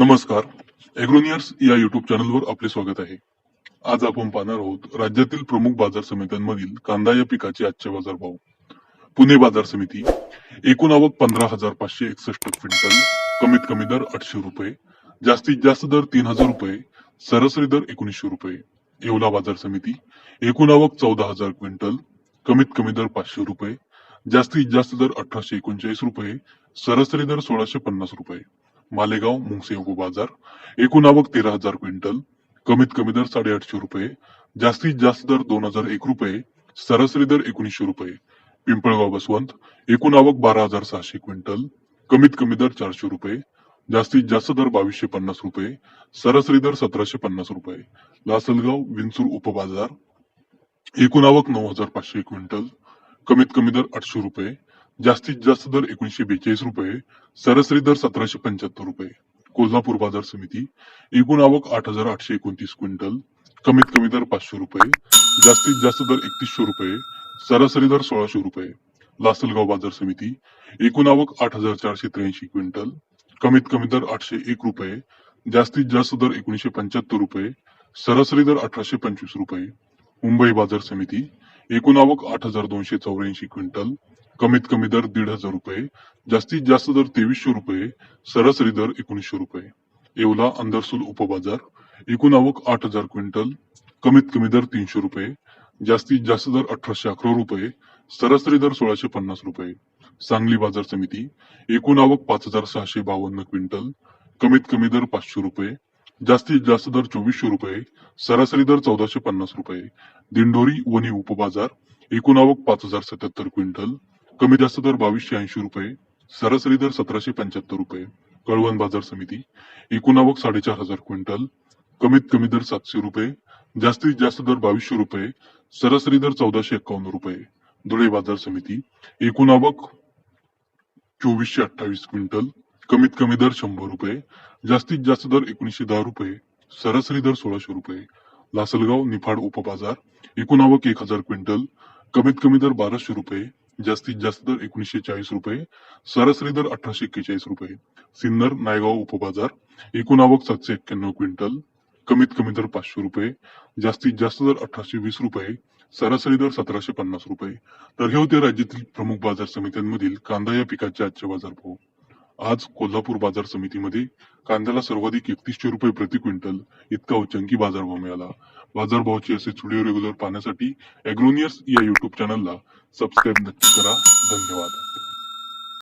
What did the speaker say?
नमस्कार. एग्रोनियर्स या युट्यूब चॅनलवर आपले स्वागत आहे. आज आपण पाहणार आहोत राज्यातील प्रमुख बाजार समित्यांमधील कांदा या पिकाचे आजचे बाजार भाव. पुणे बाजार समिती एकूण आवक पंधरा हजार पाचशे एकसष्ट क्विंटल कमीत कमी दर आठशे रुपये जास्तीत जास्त दर तीन हजार रुपये सरासरी दर एकोणीसशे रुपये. येवला बाजार समिती एकूण आवक चौदा हजार क्विंटल कमीत कमी दर पाचशे रुपये जास्तीत जास्त दर अठराशे एकोणचाळीस रुपये सरासरी दर सोळाशे पन्नास रुपये. मालेगाव मुंगसे बाजार. एकूण आवक तेरा हजार क्विंटल. कमीत कमी दर साडेआठशे रुपये. जास्तीत जास्त दर दोन हजार एक रुपये. सरासरी दर एकोणीसशे रुपये. पिंपळगाव बसवंत. एकूण आवक बारा हजार सहाशे क्विंटल. कमीत कमी दर चारशे रुपये. जास्तीत जास्त दर बावीसशे पन्नास रुपये. सरासरी दर सतराशे पन्नास रुपये. लासलगाव विंचूर उपबाजार. एकूण आवक नऊ हजार पाचशे क्विंटल. कमीत कमी दर आठशे रुपये. जास्तीत जास्त दर एकोणीशे बेचाळीस रुपये सरासरी दर सतराशे पंच्याहत्तर रुपये. कोल्हापूर बाजार समिती एकूण आवक आठ हजार आठशे एकोणतीस क्विंटल कमीत कमी दर पाचशे रुपये जास्तीत जास्त दर एकतीसशे रुपये सरासरी दर सोळाशे रुपये. लासलगाव बाजार समिती एकूण आवक आठ हजार चारशे त्र्याऐंशी क्विंटल कमीत कमी दर आठशे एक रुपये जास्तीत जास्त दर एकोणीशे पंच्याहत्तर रुपये सरासरी दर अठराशे पंचवीस रुपये. मुंबई बाजार समिती एकूण आवक आठ हजार दोनशे चौऱ्याऐंशी क्विंटल कमीत कमी दर दीड हजार रुपये जास्तीत जास्त दर तेवीसशे रुपये सरासरी दर एकोणीसशे रुपये. येवला अंदरसूल उपबाजार एकूण आवक आठ हजार क्विंटल कमीत कमी दर तीनशे रुपये जास्तीत जास्त दर अठराशे अकरा रुपये सरासरी दर सोळाशे पन्नास रुपये. सांगली बाजार समिती एकूण आवक पाच हजार सहाशे बावन्न क्विंटल कमीत कमी दर पाचशे रुपये जास्तीत जास्त दर चोवीसशे रुपये सरासरी दर चौदाशे पन्नास रुपये. दिंडोरी वणी उपबाजार एकूण आवक पाच हजार सत्याहत्तर क्विंटल कमी जास्त दर बावीसशे ऐंशी रुपये सरासरी दर सतराशे पंच्याहत्तर रुपये कळवण बाजार समिती एकूण आवक साडेचार हजार क्विंटल कमीत कमी दर सातशे रुपये जास्तीत जास्त दर बावीसशे रुपये सरासरी दर चौदाशे एकावन्न रुपये. धुळे बाजार समिती एकूण आवक चोवीसशे अठ्ठावीस क्विंटल कमीत कमी दर शंभर रुपये जास्तीत जास्त दर एकोणीसशे दहा रुपये सरासरी दर सोळाशे रुपये. लासलगाव निफाड उपबाजार एकूण आवक एक हजार क्विंटल कमीत कमी दर बाराशे रुपये जास्तीत जास्त दर एकोणीसशे चाळीस रुपये सरासरी दर अठराशे एक्केचाळीस रुपये. सिन्नर नायगाव उपबाजार एकूण आवक सातशे एक्क्याण्णव क्विंटल कमीत कमी दर पाचशे रुपये जास्तीत जास्त दर अठराशे वीस रुपये सरासरी दर सतराशे पन्नास रुपये. तर हे होते राज्यातील प्रमुख बाजार समित्यांमधील कांदा या पिकाचे आजचे बाजार भाव आज कोल्हापूर बाजार समितीमध्ये कांद्याला सर्वाधिक एकतीसशे रुपये प्रति क्विंटल इतका उच्चांकी बाजारभाव मिळाला. बाजारभावाचे असे व्हिडिओ रेग्युलर पाहण्यासाठी अॅग्रोनियर्स या युट्यूब चॅनलला सबस्क्राईब नक्की करा. धन्यवाद.